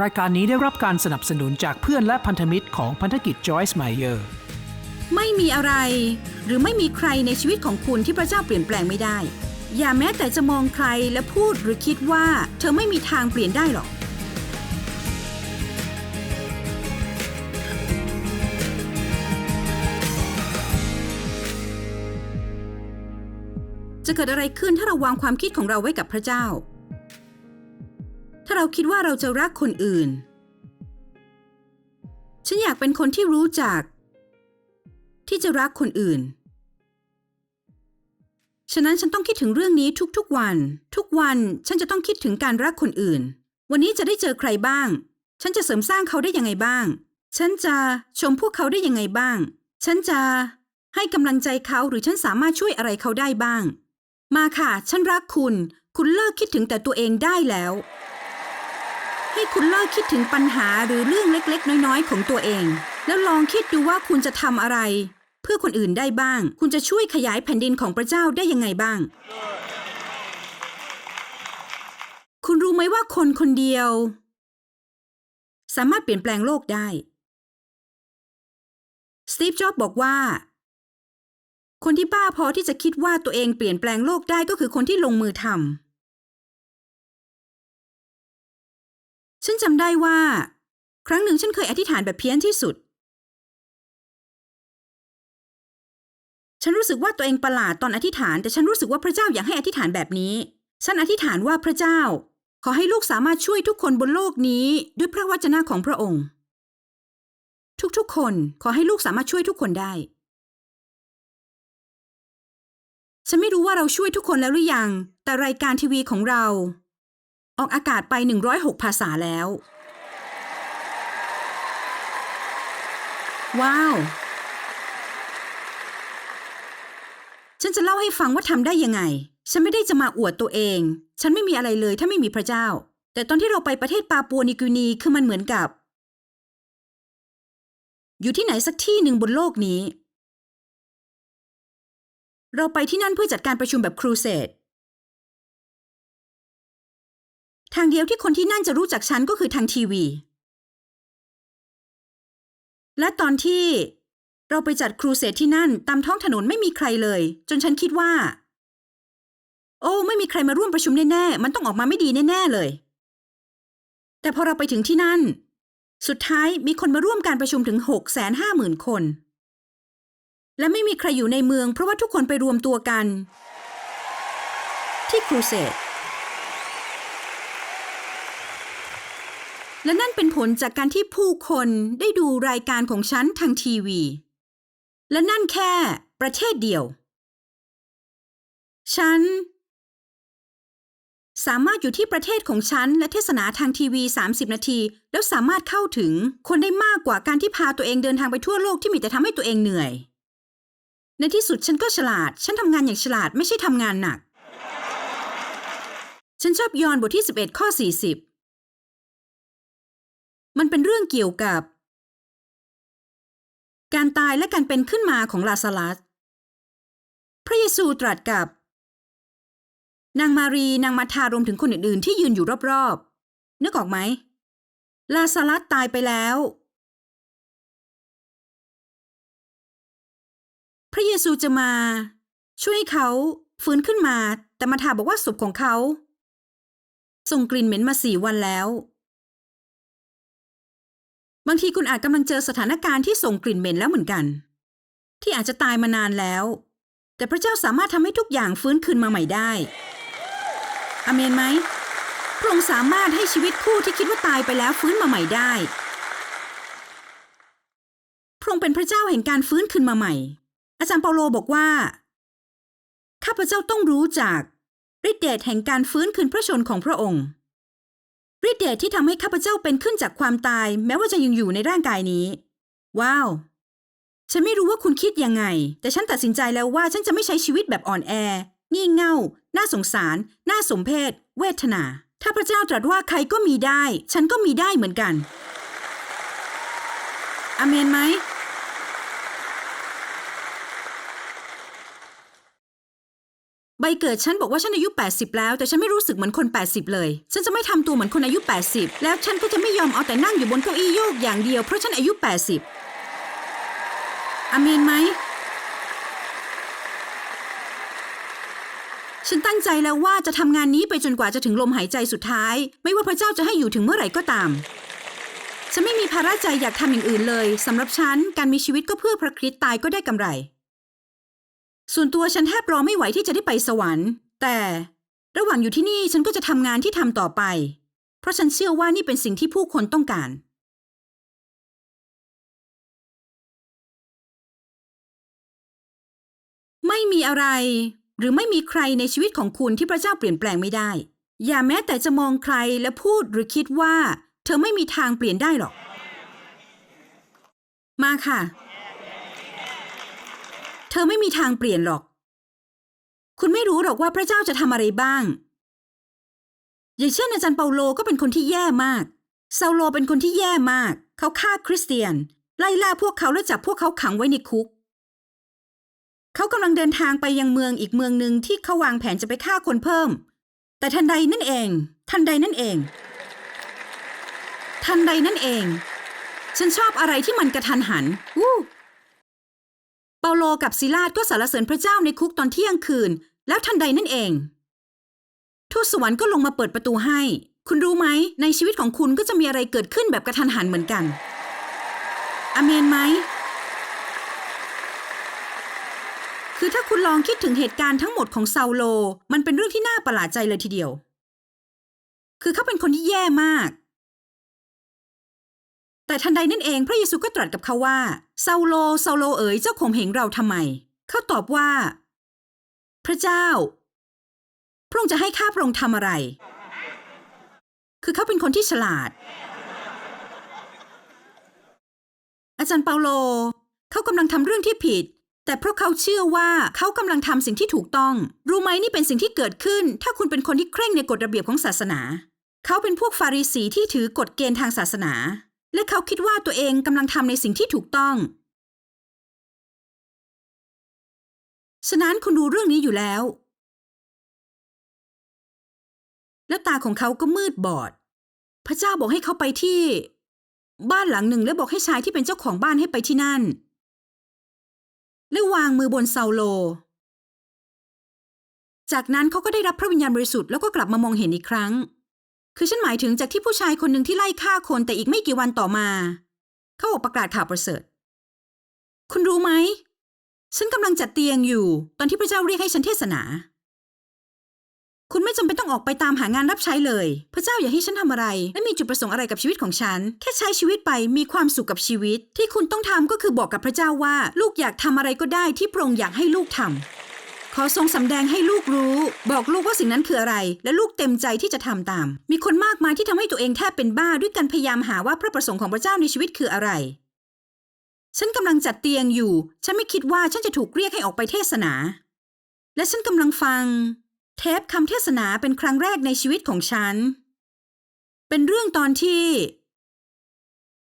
รายการนี้ได้รับการสนับสนุนจากเพื่อนและพันธมิตรของพันธกิจ Joyce Meyer ไม่มีอะไร หรือไม่มีใครในชีวิตของคุณที่พระเจ้าเปลี่ยนแปลงไม่ได้ อย่าแม้แต่จะมองใครและพูดหรือคิดว่าเธอไม่มีทางเปลี่ยนได้หรอก จะเกิดอะไรขึ้นถ้าเราวางความคิดของเราไว้กับพระเจ้าาเราคิดว่าเราจะรักคนอื่น ฉันอยากเป็นคนที่รู้จัก ที่จะรักคนอื่น ฉะนั้นฉันต้องคิดถึงเรื่องนี้ทุกๆวัน ทุกวันฉันจะต้องคิดถึงการรักคนอื่น วันนี้จะได้เจอใครบ้าง ฉันจะเสริมสร้างเขาได้ยังไงบ้าง ฉันจะชมพวกเขาได้ยังไงบ้าง ฉันจะให้กำลังใจเขาหรือฉันสามารถช่วยอะไรเขาได้บ้าง มาค่ะ ฉันรักคุณ คุณเลิกคิดถึงแต่ตัวเองได้แล้ว ให้คุณเลิกคิดถึงปัญหาหรือเรื่องเล็กๆ น้อยๆ ของตัวเอง แล้วลองคิดดูว่าคุณจะทำอะไร เพื่อคนอื่นได้บ้าง คุณจะช่วยขยายแผ่นดินของพระเจ้าได้ยังไงบ้าง คุณรู้ไหมว่าคนคนเดียว สามารถเปลี่ยนแปลงโลกได้ สตีฟ จ็อบบอกว่า คนที่บ้าพอที่จะคิดว่าตัวเองเปลี่ยนแปลงโลกได้ก็คือคนที่ลงมือทำ ฉันจำได้ว่า ครั้งหนึ่งฉันเคยอธิษฐานแบบเพี้ยนที่สุด ฉันรู้สึกว่าตัวเองประหลาดตอนอธิษฐานแต่ฉันรู้สึกว่าพระเจ้าอยากให้อธิษฐานแบบนี้ ฉันอธิษฐานว่าพระเจ้า ขอให้ลูกสามารถช่วยทุกคนบนโลกนี้ ด้วยพระวจนะของพระองค์ ทุกๆ คนขอให้ลูกสามารถช่วยทุกคนได้ ฉันไม่รู้ว่าเราช่วยทุกคนแล้วหรือยัง แต่รายการทีวีของเรา ออกอากาศไป 106 ภาษาแล้ว ว้าว ฉันจะเล่าให้ฟังว่าทำได้ยังไง ฉันไม่ได้จะมาอวดตัวเอง ฉันไม่มีอะไรเลยถ้าไม่มีพระเจ้า แต่ตอนที่เราไปประเทศปาปัวนิกินีคือมันเหมือนกับ อยู่ที่ไหนสักที่หนึ่งบนโลกนี้ เราไปที่นั่นเพื่อจัดการประชุมแบบครูเสด ทางเดียวที่คนที่นั่นจะรู้จักฉันก็คือทางทีวี และตอนที่เราไปจัดครูเสดที่นั่นตามท้องถนนไม่มีใครเลย จนฉันคิดว่า โอ้ไม่มีใครมาร่วมประชุมแน่ๆ มันต้องออกมาไม่ดีแน่ๆเลย แต่พอเราไปถึงที่นั่น สุดท้ายมีคนมาร่วมการประชุมถึง6กแสนห้าหมื่นคน และไม่มีใครอยู่ในเมืองเพราะว่าทุกคนไปรวมตัวกัน ที่ครูเสด และนั่นเป็นผลจากการที่ผู้คนได้ดูรายการของฉันทางทีวี และนั่นแค่ประเทศเดียว ฉัน สามารถอยู่ที่ประเทศของฉันและเทศนาทางทีวี 30 นาที แล้วสามารถเข้าถึงคนได้มากกว่าการที่พาตัวเองเดินทางไปทั่วโลกที่มีแต่ทำให้ตัวเองเหนื่อย ในที่สุดฉันก็ฉลาด ฉันทำงานอย่างฉลาดไม่ใช่ทำงานหนัก ฉันชอบยอนบทที่ 11 ข้อ 40 มันเป็นเรื่องเกี่ยวกับ การตายและการเป็นขึ้นมาของลาซารัส พระเยซูตรัสกับ นางมารีนางมาทารวมถึงคนอื่นๆ ที่ยืนอยู่รอบๆนึกออกไหม ลาซารัสตายไปแล้ว พระเยซูจะมา ช่วยให้เขาฟื้นขึ้นมา แต่มาทาบอกว่าศพของเขาส่งกลิ่นเหม็นมาสี่วันแล้ว บางทีคุณอาจกำลังเจอสถานการณ์ที่ส่งกลิ่นเหม็นแล้วเหมือนกัน ที่อาจจะตายมานานแล้ว แต่พระเจ้าสามารถทำให้ทุกอย่างฟื้นคืนมาใหม่ได้อเมนไหมพระองค์สามารถให้ชีวิตผู้ที่คิดว่าตายไปแล้วฟื้นมาใหม่ได้พระองค์เป็นพระเจ้าแห่งการฟื้นคืนมาใหม่ อาจารย์เปาโลบอกว่า ข้าพเจ้าต้องรู้จากฤทธิเดชแห่งการฟื้นคืนพระชนของพระองค์ ฤทธิเดชที่ทำให้ข้าพเจ้าเป็นขึ้นจากความตาย แม้ว่าจะยังอยู่ในร่างกายนี้ ว้าว ฉันไม่รู้ว่าคุณคิดยังไง แต่ฉันตัดสินใจแล้วว่าฉันจะไม่ใช้ชีวิตแบบอ่อนแอ งี่เง่า น่าสงสาร น่าสมเพช เวทนา ถ้าพระเจ้าตรัสว่าใครก็มีได้ ฉันก็มีได้เหมือนกันอเมนไหม ใบเกิดฉันบอกว่าฉันอายุ 80 แล้ว แต่ฉันไม่รู้สึกเหมือนคน 80 เลย ฉันจะไม่ทำตัวเหมือนคนอายุ 80 แล้วฉันก็จะไม่ยอมเอาแต่นั่งอยู่บนเก้าอี้โยกอย่างเดียวเพราะฉันอายุ 80อาเมนไหม ฉันตั้งใจแล้วว่าจะทำงานนี้ไปจนกว่าจะถึงลมหายใจสุดท้าย ไม่ว่าพระเจ้าจะให้อยู่ถึงเมื่อไหร่ก็ตาม ฉันไม่มีภาระใจอยากทำอย่างอื่นเลยสำหรับฉันการมีชีวิตก็เพื่อพระคริสต์ตายก็ได้กำไร ส่วนตัวฉันแทบรอไม่ไหวที่จะได้ไปสวรรค์ แต่ระหว่างอยู่ที่นี่ฉันก็จะทำงานที่ทำต่อไป เพราะฉันเชื่อว่านี่เป็นสิ่งที่ผู้คนต้องการ ไม่มีอะไร หรือไม่มีใครในชีวิตของคุณที่พระเจ้าเปลี่ยนแปลงไม่ได้ อย่าแม้แต่จะมองใครและพูดหรือคิดว่า เธอไม่มีทางเปลี่ยนได้หรอก มาค่ะ เธอไม่มีทางเปลี่ยนหรอก คุณไม่รู้หรอกว่าพระเจ้าจะทำอะไรบ้าง อย่างเช่นอาจารย์เปาโลก็เป็นคนที่แย่มากซาโลเป็นคนที่แย่มาก เขาฆ่าคริสเตียน ไล่ล่าพวกเขาและจับพวกเขาขังไว้ในคุก เขากำลังเดินทางไปยังเมืองอีกเมืองหนึ่งที่เขาวางแผนจะไปฆ่าคนเพิ่ม แต่ทันใดนั่นเอง ทันใดนั่นเอง ทันใดนั่นเอง ฉันชอบอะไรที่มันกระทันหันวู้ เปาโลกับซิลาสก็สรรเสริญพระเจ้าในคุกตอนเที่ยงคืน แล้วทันใดนั่นเอง ทูตสวรรค์ก็ลงมาเปิดประตูให้ คุณรู้ไหม ในชีวิตของคุณก็จะมีอะไรเกิดขึ้นแบบกระทันหันเหมือนกัน อเมนไหม คือถ้าคุณลองคิดถึงเหตุการณ์ทั้งหมดของซาโล มันเป็นเรื่องที่น่าประหลาดใจเลยทีเดียว คือเขาเป็นคนที่แย่มาก แต่ทันใดนั่นเอง พระเยซูก็ตรัสกับเขาว่า ซาโลซาโลเอ๋ยเจ้าข่มเหงเราทำไม เขาตอบว่า พระเจ้า พระองค์จะให้ข้าพระองค์ทำอะไร คือเขาเป็นคนที่ฉลาด อาจารย์เปาโล เขากำลังทำเรื่องที่ผิด แต่เพราะเขาเชื่อว่าเขากำลังทำสิ่งที่ถูกต้อง รู้ไหมนี่เป็นสิ่งที่เกิดขึ้น ถ้าคุณเป็นคนที่เคร่งในกฎระเบียบของศาสนา เขาเป็นพวกฟาริสีที่ถือกฎเกณฑ์ทางศาสนา และเขาคิดว่าตัวเองกำลังทำในสิ่งที่ถูกต้อง ฉะนั้นคุณรู้เรื่องนี้อยู่แล้ว และตาของเขาก็มืดบอด พระเจ้าบอกให้เขาไปที่ บ้านหลังหนึ่งและบอกให้ชายที่เป็นเจ้าของบ้านให้ไปที่นั่น และวางมือบนเซาโล จากนั้นเขาก็ได้รับพระวิญญาณบริสุทธิ์แล้วก็กลับมามองเห็นอีกครั้ง คือฉันหมายถึงจากที่ผู้ชายคนหนึ่งที่ไล่ฆ่าคนแต่อีกไม่กี่วันต่อมา เขาออกประกาศข่าวประเสริฐ คุณรู้ไหม ฉันกำลังจัดเตียงอยู่ ตอนที่พระเจ้าเรียกให้ฉันเทศนา คุณไม่จำเป็นต้องออกไปตามหางานรับใช้เลย พระเจ้าอยากให้ฉันทำอะไร และมีจุดประสงค์อะไรกับชีวิตของฉัน แค่ใช้ชีวิตไปมีความสุขกับชีวิต ที่คุณต้องทำก็คือบอกกับพระเจ้าว่า ลูกอยากทำอะไรก็ได้ที่พระองค์อยากให้ลูกทำ ขอทรงสำแดงให้ลูกรู้ บอกลูกว่าสิ่งนั้นคืออะไร และลูกเต็มใจที่จะทำตาม มีคนมากมายที่ทำให้ตัวเองแทบเป็นบ้าด้วยการพยายามหาว่าพระประสงค์ของพระเจ้าในชีวิตคืออะไร ฉันกำลังจัดเตียงอยู่ ฉันไม่คิดว่าฉันจะถูกเรียกให้ออกไปเทศนา และฉันกำลังฟัง เทปคำเทศนาเป็นครั้งแรกในชีวิตของฉัน เป็นเรื่องตอนที่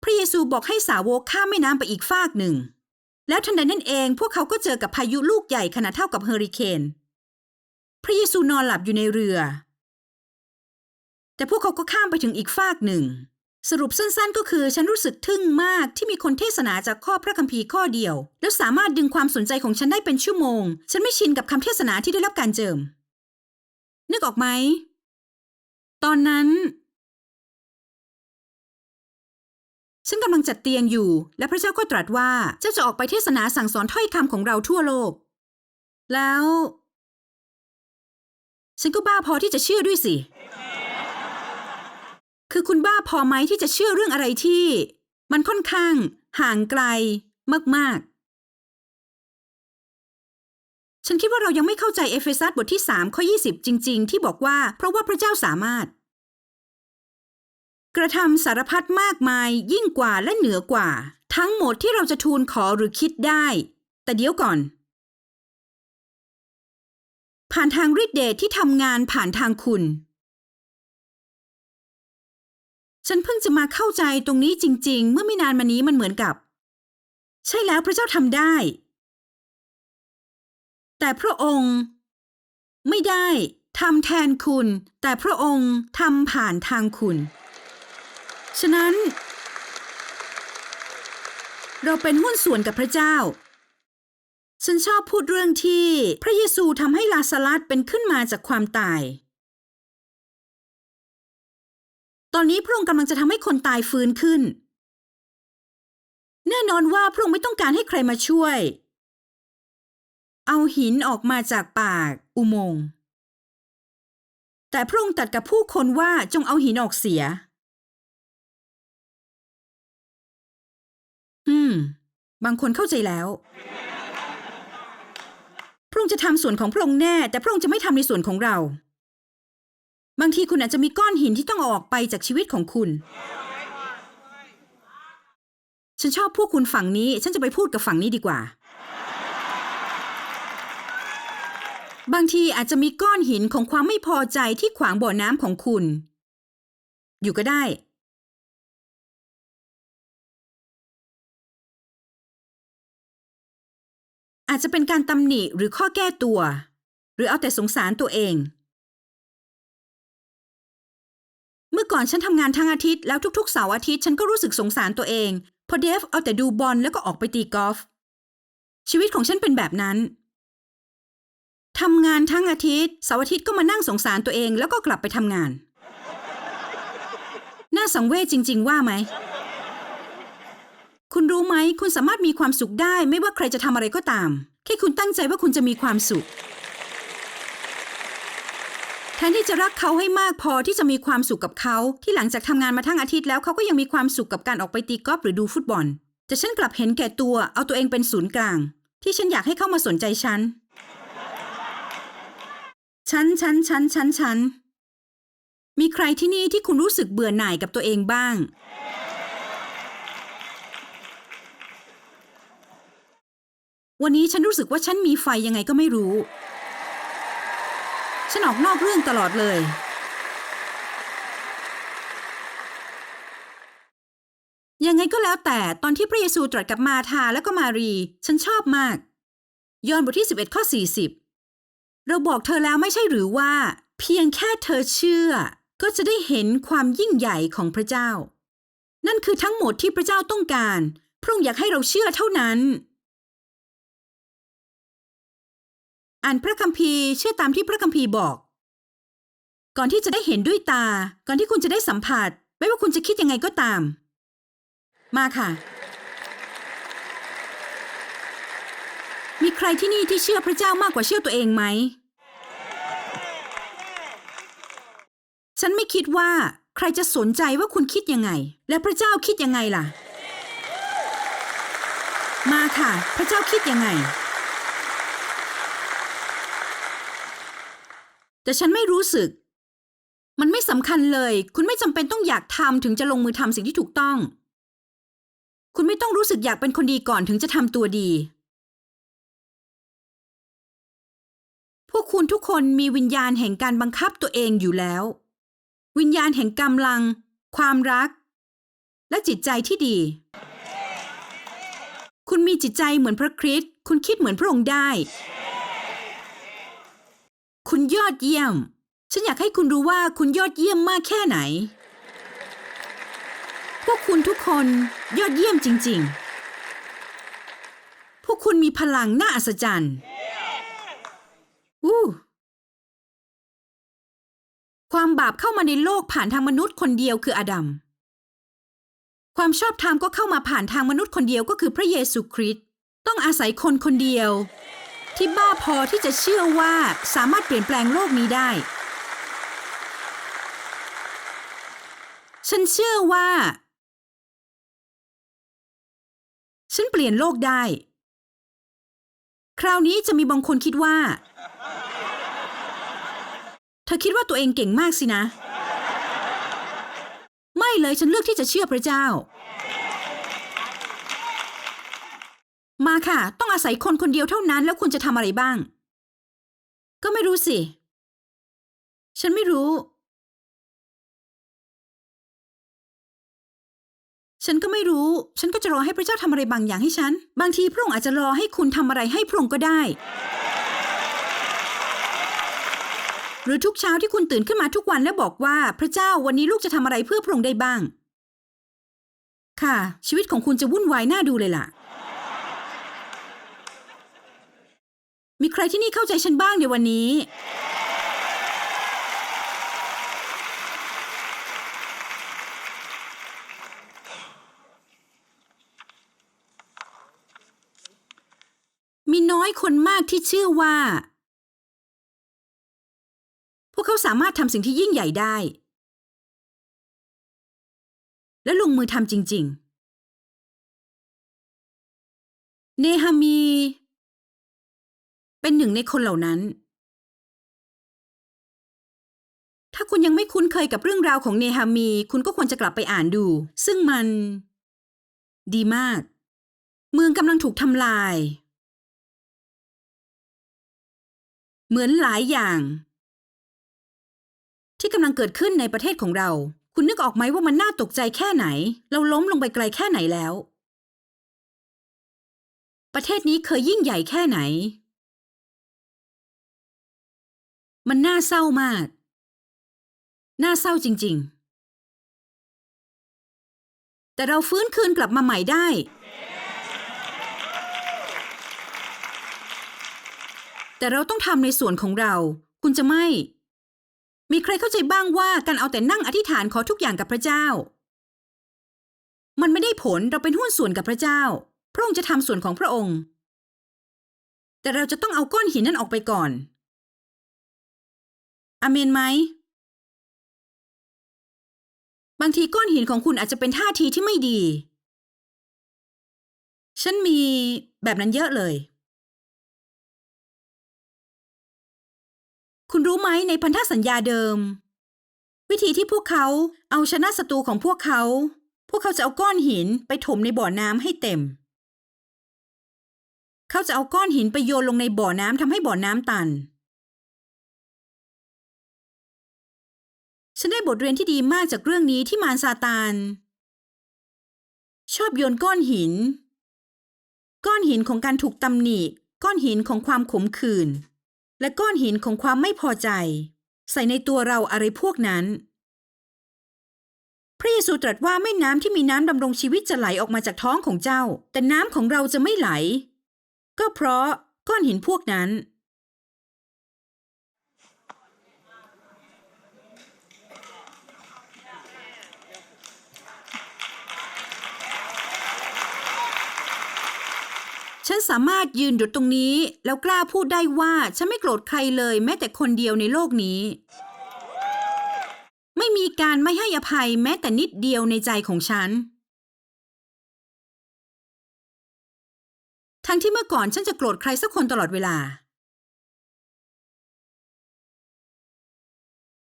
พระเยซูบอกให้สาวกข้ามแม่น้ำไปอีกฟากหนึ่ง แล้วทันใดนั่นเองพวกเขาก็เจอกับพายุลูกใหญ่ขนาดเท่ากับเฮอริเคน พระเยซูนอนหลับอยู่ในเรือ แต่พวกเขาก็ข้ามไปถึงอีกฟากหนึ่ง สรุปสั้นๆ ก็คือฉันรู้สึกทึ่งมากที่มีคนเทศนาจากข้อพระคัมภีร์ข้อเดียว แล้วสามารถดึงความสนใจของฉันได้เป็นชั่วโมง ฉันไม่ชินกับคำเทศนาที่ได้รับการเจิม นึกออกไหม ตอนนั้น ฉันกำลังจัดเตียงอยู่ และพระเจ้าก็ตรัสว่าเจ้าจะออกไปเทศนาสั่งสอนถ้อยคำของเราทั่วโลก แล้ว ฉันก็บ้าพอที่จะเชื่อด้วยสิ คือคุณบ้าพอไหมที่จะเชื่อเรื่องอะไรที่ มันค่อนข้าง ห่างไกล มากๆ ฉันคิดว่าเรายังไม่เข้าใจเอเฟซัสบทที่3ข้อ20 จริง ๆ ที่บอกว่าเพราะว่าพระเจ้าสามารถ กระทำสารพัดมากมายยิ่งกว่าและเหนือกว่า ทั้งหมดที่เราจะทูลขอหรือคิดได้ แต่เดี๋ยวก่อน ผ่านทางฤทธิเดชที่ทำงานผ่านทางคุณ ฉันเพิ่งจะมาเข้าใจตรงนี้จริง ๆ เมื่อไม่นานมานี้มันเหมือนกับ ใช่แล้วพระเจ้าทำได้ แต่พระองค์ ไม่ได้ทำแทนคุณ แต่พระองค์ทำผ่านทางคุณ ฉะนั้น เราเป็นหุ้นส่วนกับพระเจ้า ฉันชอบพูดเรื่องที่พระเยซูทำให้ลาซารัสเป็นขึ้นมาจากความตาย ตอนนี้พระองค์กำลังจะทำให้คนตายฟื้นขึ้น แน่นอนว่าพระองค์ไม่ต้องการให้ใครมาช่วย เอาหินออกมาจากปากอุโมงค์แต่พระองค์ตัดกับผู้คนว่าจงเอาหินออกเสีย อืม บางคนเข้าใจแล้ว พระองค์จะทำส่วนของพระองค์แน่ แต่พระองค์จะไม่ทำในส่วนของเรา บางทีคุณอาจจะมีก้อนหินที่ต้องเอาออกไปจากชีวิตของคุณ ฉันชอบพวกคุณฝั่งนี้ ฉันจะไปพูดกับฝั่งนี้ดีกว่า บางทีอาจจะมีก้อนหินของความไม่พอใจที่ขวางบ่อน้ำของคุณ อยู่ก็ได้ อาจจะเป็นการตำหนิหรือข้อแก้ตัว หรือเอาแต่สงสารตัวเอง เมื่อก่อนฉันทำงานทั้งอาทิตย์แล้วทุกๆเสาร์อาทิตย์ฉันก็รู้สึกสงสารตัวเองเพอเดฟเอาแต่ดูบอลแล้วก็ออกไปตีกอล์ฟชีวิตของฉันเป็นแบบนั้นทำงานทั้งอาทิตย์เสาร์อาทิตย์ก็มานั่งสงสารตัวเองแล้วก็กลับไปทำงาน น่าสังเวชจริง ๆ ว่าไหม คุณรู้ไหม คุณสามารถมีความสุขได้ ไม่ว่าใครจะทำอะไรก็ตาม แค่คุณตั้งใจว่าคุณจะมีความสุข แทนที่จะรักเขาให้มากพอที่จะมีความสุขกับเขา ที่หลังจากทำงานมาทั้งอาทิตย์แล้วเขาก็ยังมีความสุขกับการออกไปตีกอล์ฟหรือดูฟุตบอล แต่ฉันกลับเห็นแก่ตัว เอาตัวเองเป็นศูนย์กลาง ที่ฉันอยากให้เข้ามาสนใจฉัน ฉันฉันฉันฉันฉันมีใครที่นี่ที่คุณรู้สึกเบื่อหน่ายกับตัวเองบ้าง วันนี้ฉันรู้สึกว่าฉันมีไฟยังไงก็ไม่รู้ ฉันออกนอกเรื่องตลอดเลย ยังไงก็แล้วแต่ตอนที่พระเยซูตรัสกับมาธาและก็มารี ฉันชอบมาก ยอห์นบทที่ 11 ข้อ 40 เราบอกเธอแล้วไม่ใช่หรือว่า เพียงแค่เธอเชื่อ ก็จะได้เห็นความยิ่งใหญ่ของพระเจ้า นั่นคือทั้งหมดที่พระเจ้าต้องการ พระองค์อยากให้เราเชื่อเท่านั้น อ่านพระคัมภีร์เชื่อตามที่พระคัมภีร์บอก ก่อนที่จะได้เห็นด้วยตา ก่อนที่คุณจะได้สัมผัส ไม่ว่าคุณจะคิดยังไงก็ตาม มาค่ะ มีใครที่นี่ที่เชื่อพระเจ้ามากกว่าเชื่อตัวเองไหม ฉันไม่คิดว่าใครจะสนใจว่าคุณคิดยังไง และพระเจ้าคิดยังไงล่ะ มาค่ะ พระเจ้าคิดยังไง แต่ฉันไม่รู้สึก มันไม่สำคัญเลย คุณไม่จำเป็นต้องอยากทำถึงจะลงมือทำสิ่งที่ถูกต้อง คุณไม่ต้องรู้สึกอยากเป็นคนดีก่อนถึงจะทำตัวดี พวกคุณทุกคนมีวิญญาณแห่งการบังคับตัวเองอยู่แล้ว วิญญาณแห่งกำลัง ความรัก และจิตใจที่ดี คุณมีจิตใจเหมือนพระคริสต์คุณคิดเหมือนพระองค์ได้ คุณยอดเยี่ยม ฉันอยากให้คุณรู้ว่าคุณยอดเยี่ยมมากแค่ไหน พวกคุณทุกคนยอดเยี่ยมจริง ๆ พวกคุณมีพลังน่าอัศจรรย์อู้ความบาปเข้ามาในโลกผ่านทางมนุษย์คนเดียวคืออาดัม ความชอบธรรมก็เข้ามาผ่านทางมนุษย์คนเดียวก็คือพระเยซูคริสต์ ต้องอาศัยคนคนเดียว ที่บ้าพอที่จะเชื่อว่าสามารถเปลี่ยนแปลงโลกนี้ได้ ฉันเชื่อว่า ฉันเปลี่ยนโลกได้ คราวนี้จะมีบางคนคิดว่า เธอคิดว่าตัวเองเก่งมากสินะ ไม่เลยฉันเลือกที่จะเชื่อพระเจ้า มาค่ะ ต้องอาศัยคนคนเดียวเท่านั้น แล้วคุณจะทำอะไรบ้าง ก็ไม่รู้สิ ฉันไม่รู้ ฉันก็ไม่รู้ ฉันก็จะรอให้พระเจ้าทำอะไรบางอย่างให้ฉัน บางทีพระองค์อาจจะรอให้คุณทำอะไรให้พระองค์ก็ได้ หรือทุกเช้าที่คุณตื่นขึ้นมาทุกวันและบอกว่าพระเจ้าวันนี้ลูกจะทำอะไรเพื่อพระองค์ได้บ้าง ค่ะ ชีวิตของคุณจะวุ่นวายน่าดูเลยล่ะ มีใค รที่นี่เข้าใจฉันบ้างในวันนี้ มีน้อยคนมากที่เชื่อว่า พวกเขาสามารถทำสิ่งที่ยิ่งใหญ่ได้ และลงมือทำจริง ๆ เนฮามี เป็นหนึ่งในคนเหล่านั้น ถ้าคุณยังไม่คุ้นเคยกับเรื่องราวของเนฮามี คุณก็ควรจะกลับไปอ่านดู ซึ่งมัน ดีมาก เมืองกำลังถูกทำลาย เหมือนหลายอย่าง ที่กำลังเกิดขึ้นในประเทศของเรา คุณนึกออกไหมว่ามันน่าตกใจแค่ไหน เราล้มลงไปไกลแค่ไหนแล้วประเทศนี้เคยยิ่งใหญ่แค่ไหน มันน่าเศร้ามาก น่าเศร้าจริง ๆ แต่เราฟื้นคืนกลับมาใหม่ได้ แต่เราต้องทำในส่วนของเรา คุณจะไม่ มีใครเข้าใจบ้างว่าการเอาแต่นั่งอธิษฐานขอทุกอย่างกับพระเจ้า มันไม่ได้ผลเราเป็นหุ้นส่วนกับพระเจ้า พระองค์จะทำส่วนของพระองค์ แต่เราจะต้องเอาก้อนหินนั้นออกไปก่อน อเมนไหม บางทีก้อนหินของคุณอาจจะเป็นท่าทีที่ไม่ดี ฉันมีแบบนั้นเยอะเลย คุณรู้ไหมในพันธสัญญาเดิม วิธีที่พวกเขาเอาชนะศัตรูของพวกเขา พวกเขาจะเอาก้อนหินไปถมในบ่อน้ำให้เต็มเขาจะเอาก้อนหินไปโยนลงในบ่อน้ำทำให้บ่อน้ำตัน ฉันได้บทเรียนที่ดีมากจากเรื่องนี้ที่มารซาตาน ชอบโยนก้อนหิน ก้อนหินของการถูกตำหนิ ก้อนหินของความขมขื่น และก้อนหินของความไม่พอใจ ใส่ในตัวเราอะไรพวกนั้น พระเยซูตรัสว่าแม่น้ำที่มีน้ำดำรงชีวิตจะไหลออกมาจากท้องของเจ้า แต่น้ำของเราจะไม่ไหล ก็เพราะก้อนหินพวกนั้น ฉันสามารถยืนอยู่ตรงนี้ แล้วกล้าพูดได้ว่าฉันไม่โกรธใครเลยแม้แต่คนเดียวในโลกนี้ ไม่มีการไม่ให้อภัยแม้แต่นิดเดียวในใจของฉัน ทั้งที่เมื่อก่อนฉันจะโกรธใครสักคนตลอดเวลา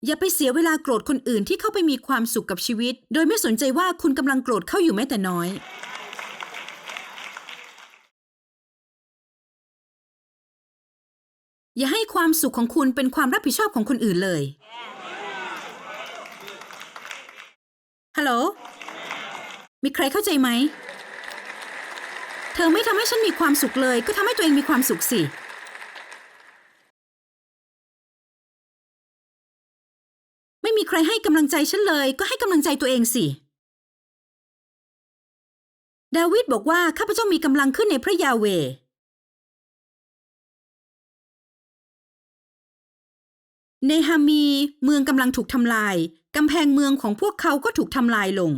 อย่าไปเสียเวลาโกรธคนอื่นที่เข้าไปมีความสุขกับชีวิต โดยไม่สนใจว่าคุณกำลังโกรธเขาอยู่แม้แต่น้อย อย่าให้ความสุขของคุณเป็นความรับผิดชอบของคนอื่นเลยฮัลโหลมีใครเข้าใจไหม เธอไม่ทำให้ฉันมีความสุขเลย ก็ทำให้ตัวเองมีความสุขสิไม่มีใครให้กำลังใจฉันเลย ก็ให้กำลังใจตัวเองสิดาวิดบอกว่าข้าพเจ้ามีกำลังขึ้นในพระยาเว เนฮามีเมืองกำลังถูกทำลาย กำแพงเมืองของพวกเขาก็ถูกทำลายลง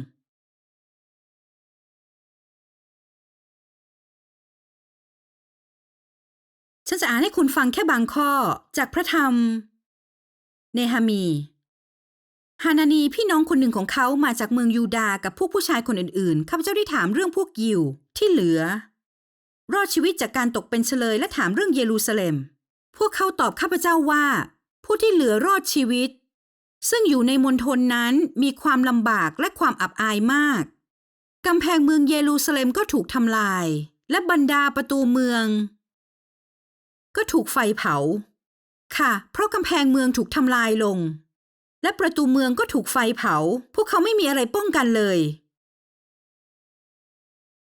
ฉันจะอ่านให้คุณฟังแค่บางข้อจากพระธรรม เนฮามี ฮานานีพี่น้องคนหนึ่งของเขามาจากเมืองยูดาห์กับพวกผู้ชายคนอื่นๆ ข้าพเจ้าได้ถามเรื่องพวกยิวที่เหลือ รอดชีวิตจากการตกเป็นเฉลยและถามเรื่องเยรูซาเล็ม พวกเขาตอบข้าพเจ้าว่า ผู้ที่เหลือรอดชีวิต ซึ่งอยู่ในมณฑลนั้นมีความลำบากและความอับอายมาก กำแพงเมืองเยรูซาเล็มก็ถูกทำลาย และบรรดาประตูเมือง ก็ถูกไฟเผา ค่ะ เพราะกำแพงเมืองถูกทำลายลง และประตูเมืองก็ถูกไฟเผา พวกเขาไม่มีอะไรป้องกันเลย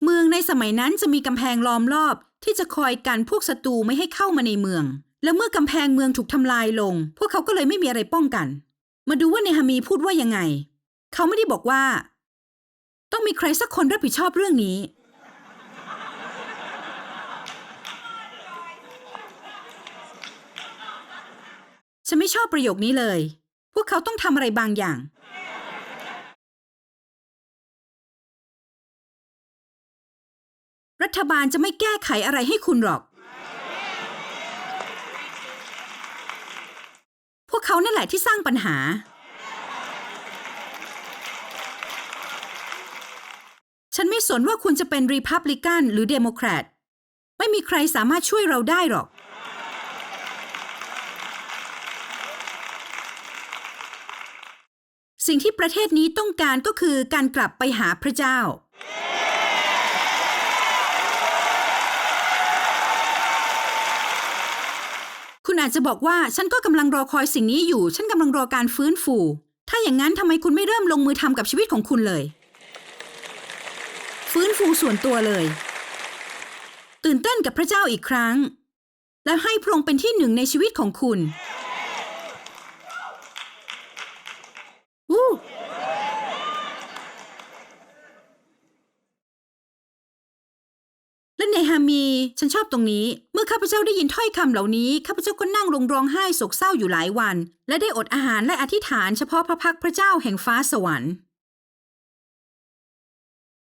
เมืองในสมัยนั้นจะมีกำแพงล้อมรอบที่จะคอยกันพวกศัตรูไม่ให้เข้ามาในเมือง แล้วเมื่อกำแพงเมืองถูกทำลายลง พวกเขาก็เลยไม่มีอะไรป้องกัน มาดูว่าเนฮามีพูดว่ายังไง เขาไม่ได้บอกว่า ต้องมีใครสักคนรับผิดชอบเรื่องนี้ ฉันไม่ชอบประโยคนี้เลย พวกเขาต้องทำอะไรบางอย่าง รัฐบาลจะไม่แก้ไขอะไรให้คุณหรอก วกเขานั่นแหละที่สร้างปัญหา ฉันไม่สนว่าคุณจะเป็นรีพับลิกันหรือเดโมแครต ไม่มีใครสามารถช่วยเราได้หรอก สิ่งที่ประเทศนี้ต้องการก็คือการกลับไปหาพระเจ้า คุณอาจจะบอกว่าฉันก็กำลังรอคอยสิ่งนี้อยู่ ฉันกำลังรอการฟื้นฟู ถ้าอย่างนั้นทำไมคุณไม่เริ่มลงมือทำกับชีวิตของคุณเลย ฟื้นฟูส่วนตัวเลย ตื่นเต้นกับพระเจ้าอีกครั้ง และให้พระองค์เป็นที่หนึ่งในชีวิตของคุณอู้และในฮา มี ฉันชอบตรงนี้ เมื่อข้าพเจ้าได้ยินถ้อยคำเหล่านี้ ข้าพเจ้าก็นั่งลงร้องไห้โศกเศร้าอยู่หลายวัน และได้อดอาหารและอธิษฐานเฉพาะพระพักตร์พระเจ้าแห่งฟ้าสวรรค์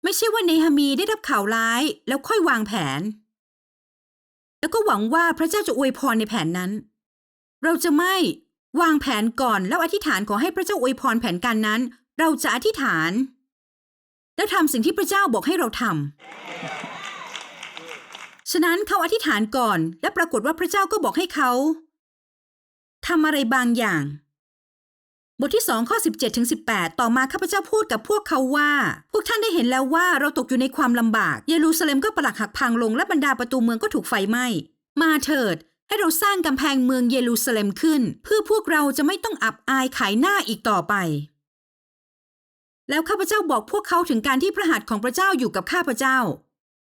ไม่ใช่ว่าเนฮามีได้รับข่าวร้ายแล้วค่อยวางแผน แล้วก็หวังว่าพระเจ้าจะอวยพรในแผนนั้น เราจะไม่วางแผนก่อนแล้วอธิษฐานขอให้พระเจ้าอวยพรแผนการนั้น เราจะอธิษฐาน แล้วทำสิ่งที่พระเจ้าบอกให้เราทำ ฉะนั้นเขาอธิษฐานก่อน และปรากฏว่าพระเจ้าก็บอกให้เขาทำอะไรบางอย่าง บทที่2ข้อ 17ถึง18 ต่อมาข้าพเจ้าพูดกับพวกเขาว่า พวกท่านได้เห็นแล้วว่าเราตกอยู่ในความลำบาก เยรูซาเล็มก็ปลักหักพังลงและบรรดาประตูเมืองก็ถูกไฟไหม้มาเถิด ให้เราสร้างกำแพงเมืองเยรูซาเล็มขึ้น เพื่อพวกเราจะไม่ต้องอับอายขายหน้าอีกต่อไป แล้วข้าพเจ้าบอกพวกเขาถึงการที่พระหัตถ์ของพระเจ้าอยู่กับข้าพเจ้า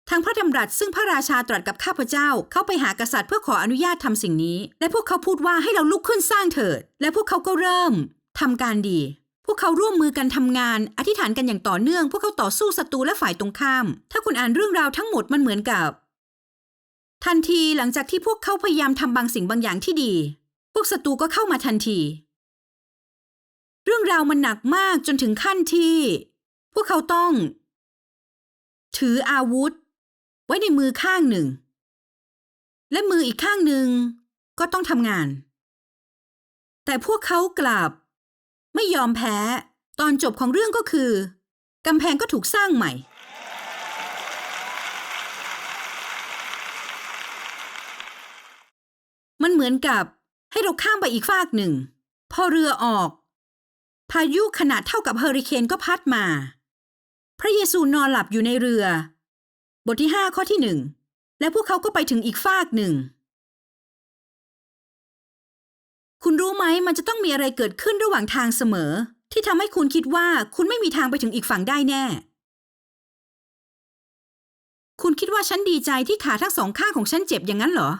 ทางพระดำรัสซึ่งพระราชาตรัสกับข้าพเจ้า เขาไปหากษัตริย์เพื่อขออนุญาตทำสิ่งนี้ และพวกเขาพูดว่าให้เราลุกขึ้นสร้างเถิด และพวกเขาก็เริ่มทำการดี พวกเขาร่วมมือกันทำงาน อธิษฐานกันอย่างต่อเนื่อง พวกเขาต่อสู้ศัตรูและฝ่ายตรงข้าม ถ้าคุณอ่านเรื่องราวทั้งหมดมันเหมือนกับ ทันทีหลังจากที่พวกเขาพยายามทำบางสิ่งบางอย่างที่ดี พวกศัตรูก็เข้ามาทันที เรื่องราวมันหนักมากจนถึงขั้นที่ พวกเขาต้อง ถืออาวุธ ไว้ในมือข้างหนึ่ง และมืออีกข้างหนึ่งก็ต้องทำงาน แต่พวกเขากลับ ไม่ยอมแพ้ ตอนจบของเรื่องก็คือกำแพงก็ถูกสร้างใหม่ มันเหมือนกับให้เราข้ามไปอีกฟากหนึ่ง พอเรือออก พายุขนาดเท่ากับเฮอริเคนก็พัดมา พระเยซูนอนหลับอยู่ในเรือ บทที่ห้าข้อที่หนึ่งและพวกเขาก็ไปถึงอีกฟากหนึ่ง คุณรู้ไหมมันจะต้องมีอะไรเกิดขึ้นระหว่างทางเสมอ ที่ทำให้คุณคิดว่าคุณไม่มีทางไปถึงอีกฝั่งได้แน่ คุณคิดว่าฉันดีใจที่ขาทั้งสองข้างของฉันเจ็บอย่างนั้นเหรอ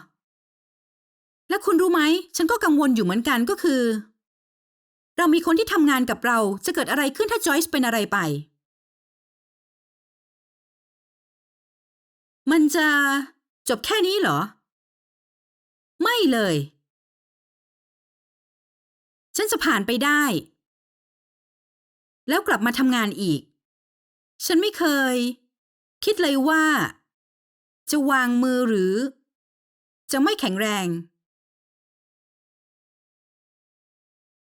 และคุณรู้ไหม ฉันก็กังวลอยู่เหมือนกันก็คือ เรามีคนที่ทำงานกับเราจะเกิดอะไรขึ้นถ้าจอยส์เป็นอะไรไป มันจะจบแค่นี้เหรอ ไม่เลย ฉันจะผ่านไปได้ แล้วกลับมาทำงานอีก ฉันไม่เคย คิดเลยว่า จะวางมือหรือ จะไม่แข็งแรง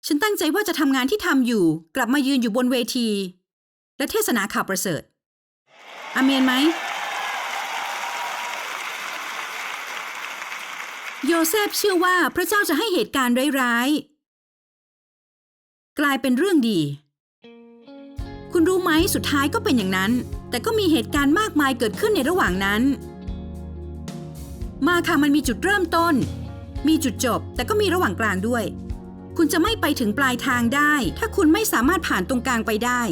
ฉันตั้งใจว่าจะทำงานที่ทำอยู่ กลับมายืนอยู่บนเวที และเทศนาข่าวประเสริฐอเมนไหม โยเซฟเชื่อว่าพระเจ้าจะให้เหตุการณ์ร้ายๆ กลายเป็นเรื่องดี คุณรู้ไหมสุดท้ายก็เป็นอย่างนั้น แต่ก็มีเหตุการณ์มากมายเกิดขึ้นในระหว่างนั้น มาค่ะมันมีจุดเริ่มต้น มีจุดจบ แต่ก็มีระหว่างกลางด้วย คุณจะไม่ไปถึงปลายทางได้ ถ้าคุณไม่สามารถผ่านตรงกลางไปได้